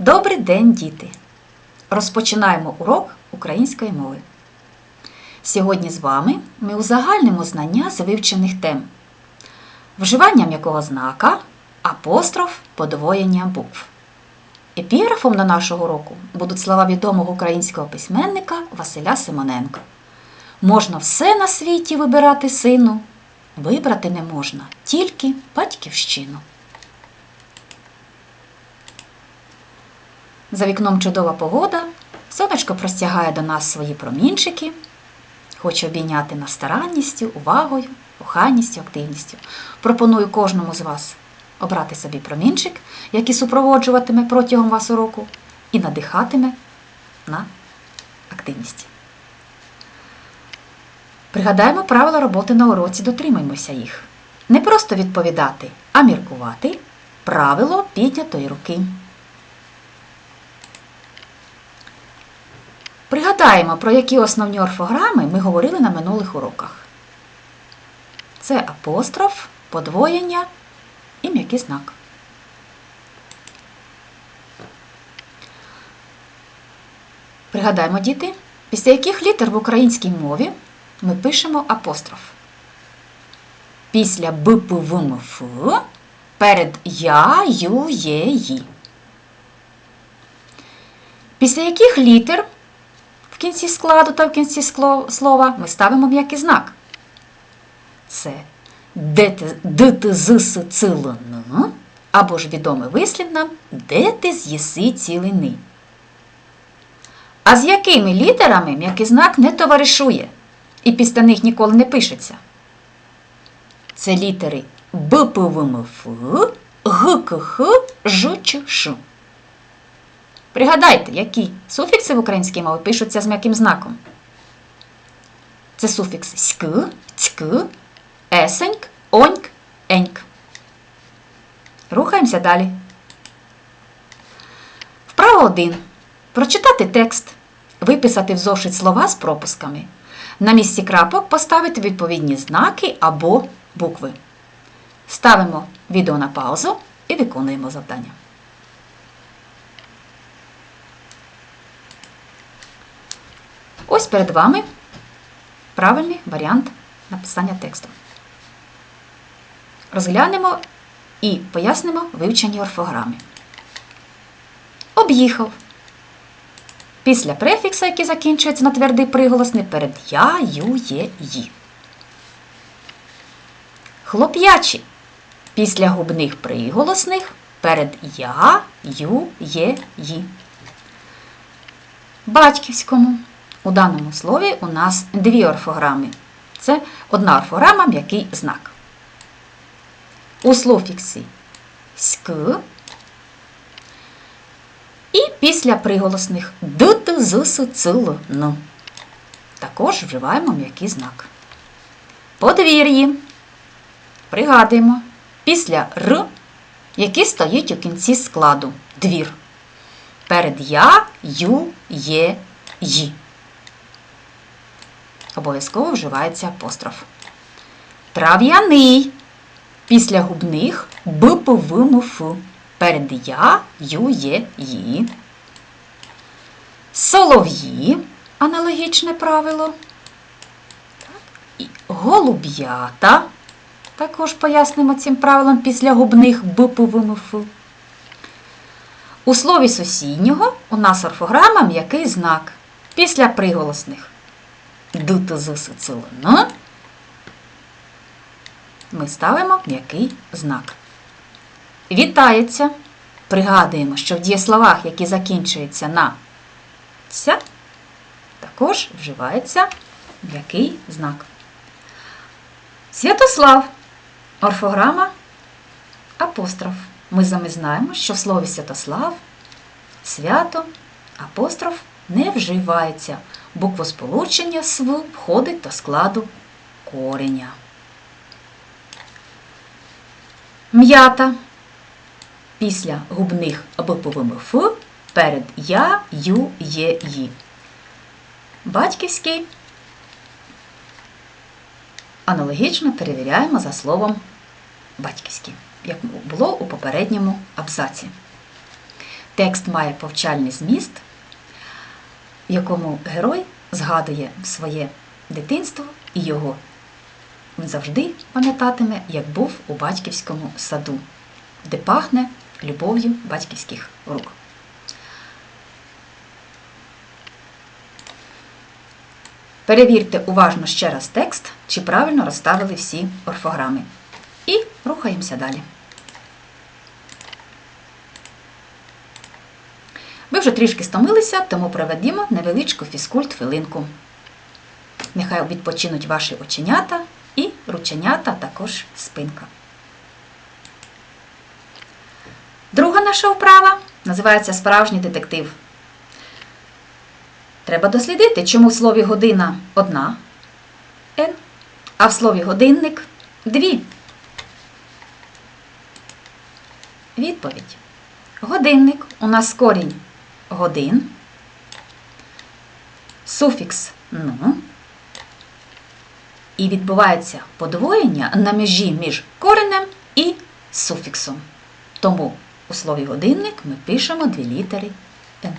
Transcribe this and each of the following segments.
Добрий день, діти! Розпочинаємо урок української мови. Сьогодні з вами ми узагальнимо знання з вивчених тем. Вживання м'якого знака, апостроф, подвоєння букв. Епіграфом на нашого року будуть слова відомого українського письменника Василя Симоненка. Можна все на світі вибирати сину, вибрати не можна тільки батьківщину. За вікном чудова погода, сонечко простягає до нас свої промінчики, хоче обійняти нас старанністю, увагою, коханістю, активністю. Пропоную кожному з вас обрати собі промінчик, який супроводжуватиме протягом вас уроку і надихатиме на активність. Пригадаємо правила роботи на уроці, дотримаймося їх. Не просто відповідати, а міркувати правило піднятої руки. Пригадаємо, про які основні орфограми ми говорили на минулих уроках. Це апостроф, подвоєння і м'який знак. Пригадаємо, діти, після яких літер в українській мові ми пишемо апостроф. Після Б, П, В, М, Ф перед Я, Ю, Є, Ї. Після яких літер в кінці складу та в кінці слова ми ставимо м'який знак. Це де ти, де ти з с цилини, або ж відомий вислів нам де ти з'їси цілини. А з якими літерами м'який знак не товаришує і після них ніколи не пишеться? Це літери Б, П, В, М, Ф, Г, К, Х, Ж, Ч, Ш. Пригадайте, які суфікси в українській мові пишуться з м'яким знаком. Це суфікс ськ, цьк, есеньк, оньк, еньк. Рухаємося далі. Вправо 1. Прочитати текст, виписати в зошит слова з пропусками. На місці крапок поставити відповідні знаки або букви. Ставимо відео на паузу і виконуємо завдання. Ось перед вами правильний варіант написання тексту. Розглянемо і пояснимо вивчені орфограми. Об'їхав. Після префікса, який закінчується на твердий приголосний, перед я, ю, є, ї. Хлоп'ячі. Після губних приголосних перед я, ю, є, ї. Батьківському. У даному слові у нас дві орфограми. Це одна орфограма, м'який знак. У суфіксі ськ і після приголосних д, т, з, с, ц, л, н. Також вживаємо м'який знак. Подвір'ї. Пригадуємо. Після р, який стоїть у кінці складу двір. Перед я, ю, є, ї. Обов'язково вживається апостроф. Трав'яний. Після губних б, п, ф. Перед я, ю, є, ї. Солов'ї. Аналогічне правило. Голуб'ята. Також пояснимо цим правилом після губних б, п, ф. У слові сусіднього у нас орфограма м'який знак. Після приголосних д, т, з, с, ц, л, н ми ставимо м'який знак. Вітається. Пригадуємо, що в дієсловах, які закінчуються на ся, також вживається м'який знак. Святослав. Орфограма апостроф. Ми з вами знаємо, що в слові Святослав свято апостроф не вживається. Буквосполучення св входить до складу кореня. М'ята. Після губних абиповими Ф перед Я, Ю, Є, Ї. Батьківський. Аналогічно перевіряємо за словом батьківський, як було у попередньому абзаці. Текст має повчальний зміст, в якому герой згадує своє дитинство і його він завжди пам'ятатиме, як був у батьківському саду, де пахне любов'ю батьківських рук. Перевірте уважно ще раз текст, чи правильно розставили всі орфограми. І рухаємося далі. Ви вже трішки стомилися, тому проведімо невеличку фізкульт хвилинку. Нехай відпочинуть ваші оченята і рученята, також спинка. Друга наша вправа називається справжній детектив. Треба дослідити, чому в слові година одна N, а в слові годинник дві. Відповідь. Годинник у нас корінь годин, суфікс ну. І відбувається подвоєння на межі між коренем і суфіксом. Тому у слові годинник ми пишемо дві літери Н.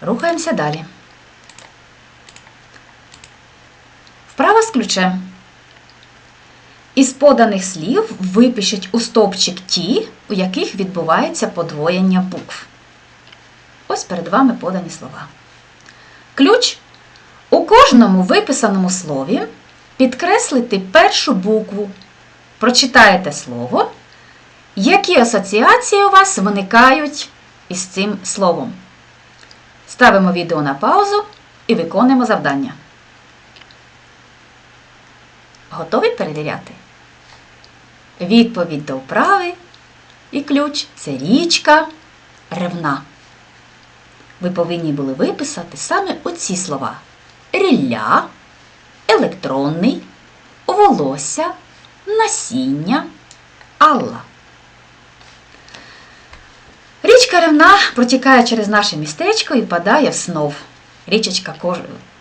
Рухаємося далі. Вправа з ключем. Із поданих слів випишіть у стовпчик ті, у яких відбувається подвоєння букв. Ось перед вами подані слова. Ключ у кожному виписаному слові підкреслити першу букву. Прочитаєте слово, які асоціації у вас виникають із цим словом. Ставимо відео на паузу і виконуємо завдання. Готові перевіряти? Відповідь до вправи і ключ це річка ревна. Ви повинні були виписати саме оці слова: рілля, електронний, волосся, насіння, Алла. Річка Ревна протікає через наше містечко і впадає в снов. Річечка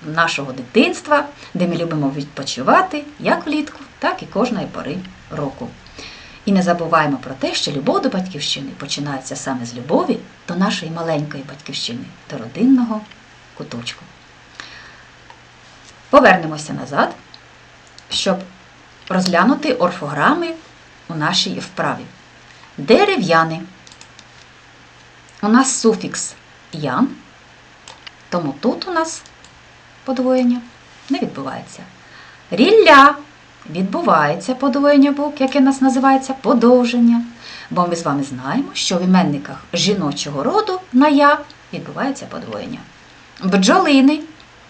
нашого дитинства, де ми любимо відпочивати як влітку, так і кожної пори року. І не забуваємо про те, що любов до батьківщини починається саме з любові до нашої маленької батьківщини, до родинного куточку. Повернемося назад, щоб розглянути орфограми у нашій вправі. Дерев'яний. У нас суфікс ян, тому тут у нас подвоєння не відбувається. Рілля відбувається подвоєння букв, яке у нас називається подовження. Бо ми з вами знаємо, що в іменниках жіночого роду на я відбувається подвоєння. Бджолиний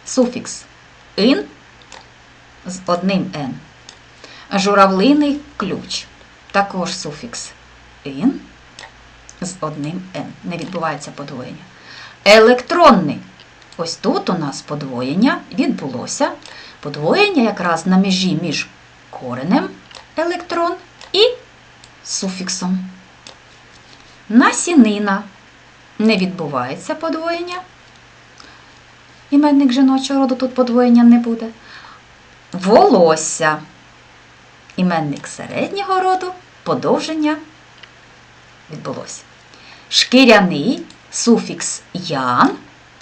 суфікс ин з одним н. Журавлиний ключ. Також суфікс ин з одним N. Не відбувається подвоєння. Електронний. Ось тут у нас подвоєння відбулося. Подвоєння якраз на межі між коренем електрон і суфіксом. Насінина. Не відбувається подвоєння. Іменник жіночого роду тут подвоєння не буде. Волосся. Іменник середнього роду подовження відбулося. Шкіряний суфікс ян,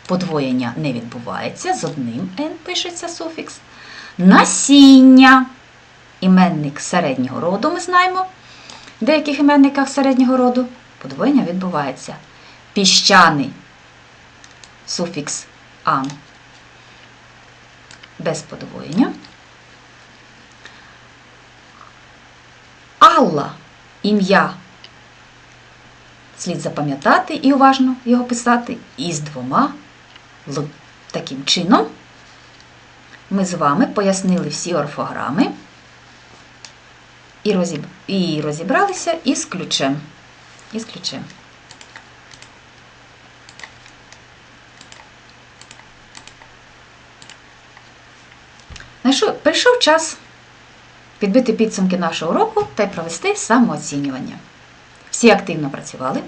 подвоєння не відбувається, з одним Н пишеться суфікс. Насіння. Іменник середнього роду ми знаємо. В деяких іменниках середнього роду подвоєння відбувається. Піщаний суфікс ан без подвоєння. Алла ім'я слід запам'ятати і уважно його писати із двома Л. Таким чином, ми з вами пояснили всі орфограми і, розіб... і розібралися із ключем. Із ключем. Прийшов час підбити підсумки нашого уроку та й провести самооцінювання. Всі активно працювали.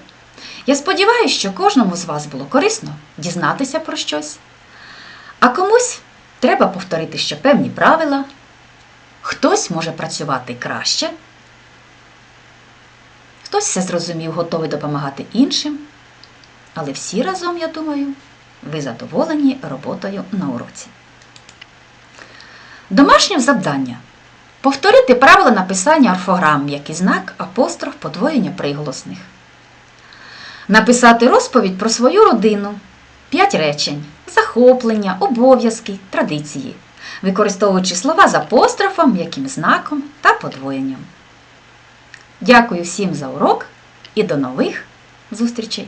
Я сподіваюся, що кожному з вас було корисно дізнатися про щось. А комусь треба повторити ще певні правила. Хтось може працювати краще, хтось все зрозумів, готовий допомагати іншим. Але всі разом, я думаю, ви задоволені роботою на уроці. Домашнє завдання. Повторити правила написання орфограм, як і знак, апостроф, подвоєння приголосних. Написати розповідь про свою родину. П'ять речень. Захоплення, обов'язки, традиції, використовуючи слова з апострофом, м'яким знаком та подвоєнням. Дякую всім за урок і до нових зустрічей!